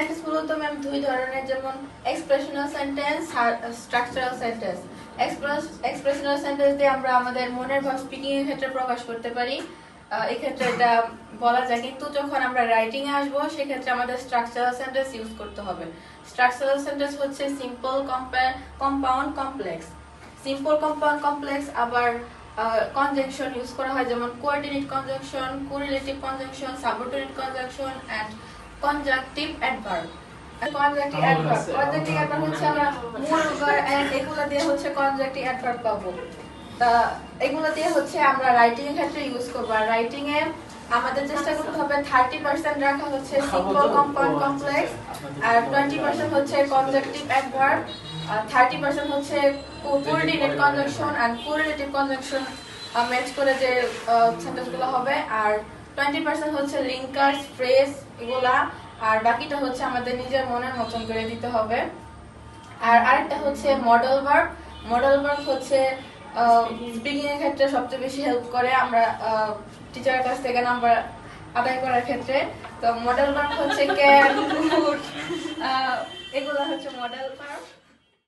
Sentence মূলত ma'am দুই ধরনের, যেমন expressional sentence structural sentence expressional sentence দিয়ে আমরা আমাদের মনের ভাব স্পিকিং এর ক্ষেত্রে প্রকাশ করতে পারি। এক্ষেত্রে এটা বলা যায়। কিন্তু যখন আমরা রাইটিং এ আসব, সেক্ষেত্রে আমাদের স্ট্রাকচারাল সেন্টেন্স ইউজ করতে হবে। স্ট্রাকচারাল সেন্টেন্স হচ্ছে simple compound complex simple compound complex আবার কনজাংশন ইউজ করা হয়। যেমন coordinate conjunction correlative conjunction subordinate conjunction and conjunctive adverb conjunctive adverb conjunctive adverb হচ্ছে আমরা মূল verb and এগুলো দিয়ে হচ্ছে কনজাংটিভ অ্যাডভার্ব পাবো তা এগুলো দিয়ে হচ্ছে আমরা রাইটিং এর ক্ষেত্রে ইউজ করব আর রাইটিং এ আমাদের চেষ্টা করতে হবে থার্টি পার্সেন্ট রাখা হচ্ছে সিম্পল কম্পাউন্ড কমপ্লেক্স আর টোয়েন্টি পার্সেন্ট হচ্ছে কনজাংটিভ অ্যাডভার্ব আর থার্টি পার্সেন্ট হচ্ছে কোঅর্ডিনেট কনজাংশন আর কোরিলেটিভ কনজাংশন ম্যাচ করে যে সেন্টেন্সগুলো হবে আর টোয়েন্টি পার্সেন্ট হচ্ছে লিঙ্কার্স ফ্রেজ এগুলা, আর বাকিটা হচ্ছে আমাদের নিজের মনের মতন করে দিতে হবে। আর আরেকটা হচ্ছে মডেল ভার্ব মডেল ভার্ব হচ্ছে স্পিকিং ক্ষেত্রে সবচেয়ে বেশি হেল্প করে আমরা টিচারের কাছ থেকে নাম্বার আদায় করার ক্ষেত্রে। তো মডেল ভার্ব হচ্ছে ক্যান এগুলো হচ্ছে মডেল ভার্ব